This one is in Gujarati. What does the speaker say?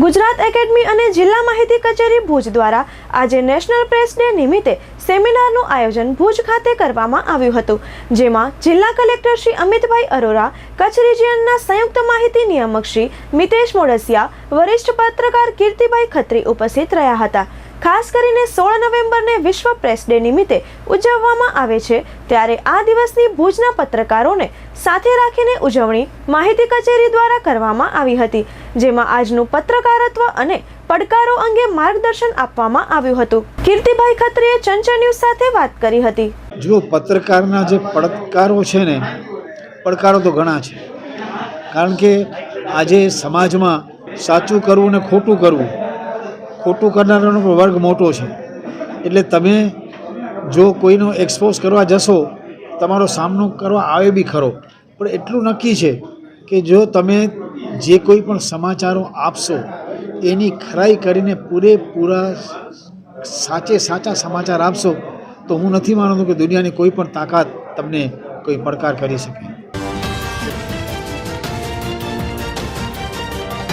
ગુજરાત એકેડમી અને જિલ્લા માહિતી કચેરી ભુજ દ્વારા આજે નેશનલ પ્રેસ ડે નિમિત્તે સેમિનારનું આયોજન ભુજ ખાતે કરવામાં આવ્યું હતું, જેમાં જિલ્લા કલેક્ટર શ્રી અમિતભાઈ અરોરા, કચ્છ રિજિયનના સંયુક્ત માહિતી નિયામક શ્રી મિતેશ મોડસિયા વરિષ્ઠ પત્રકાર કીર્તિભાઈ ખત્રી ઉપસ્થિત રહ્યા હતા. ખાસ કરીને સોળ નવેમ્બરને વિશ્વ પ્રેસ ડે નિમિત્તે ઉજવવામાં આવે છે. ત્યારે આ દિવસની ભુજના પત્રકારોને સાથે રાખીને ઉજવણી માહિતી કચેરી દ્વારા કરવામાં આવી હતી, જેમાં આજનું પત્રકારત્વ અને પડકારો અંગે માર્ગદર્શન આપવામાં આવ્યું હતું. કીર્તિભાઈ ખત્રીએ ચંચળ ન્યૂઝ સાથે વાત કરી હતી. જો પત્રકારના જે પડકારો છે ને, પડકારો તો ઘણા છે. કારણ કે આજે સમાજમાં સાચું કરવું ને ખોટું કરવું ખોટું કરનારાનો વર્ગ મોટો છે. એટલે તમે જો કોઈનો એક્સપોઝ કરવા જશો, તમારો સામનો કરવા આવે બી ખરો. પણ એટલું નક્કી છે કે જો તમે જે કોઈ પણ સમાચારો આપશો, એની ખરાઈ કરીને પૂરેપૂરા સાચે સાચા સમાચાર આપશો, તો હું નથી માનતો કે દુનિયાની કોઈ પણ તાકાત તમને કોઈ પડકાર કરી શકે.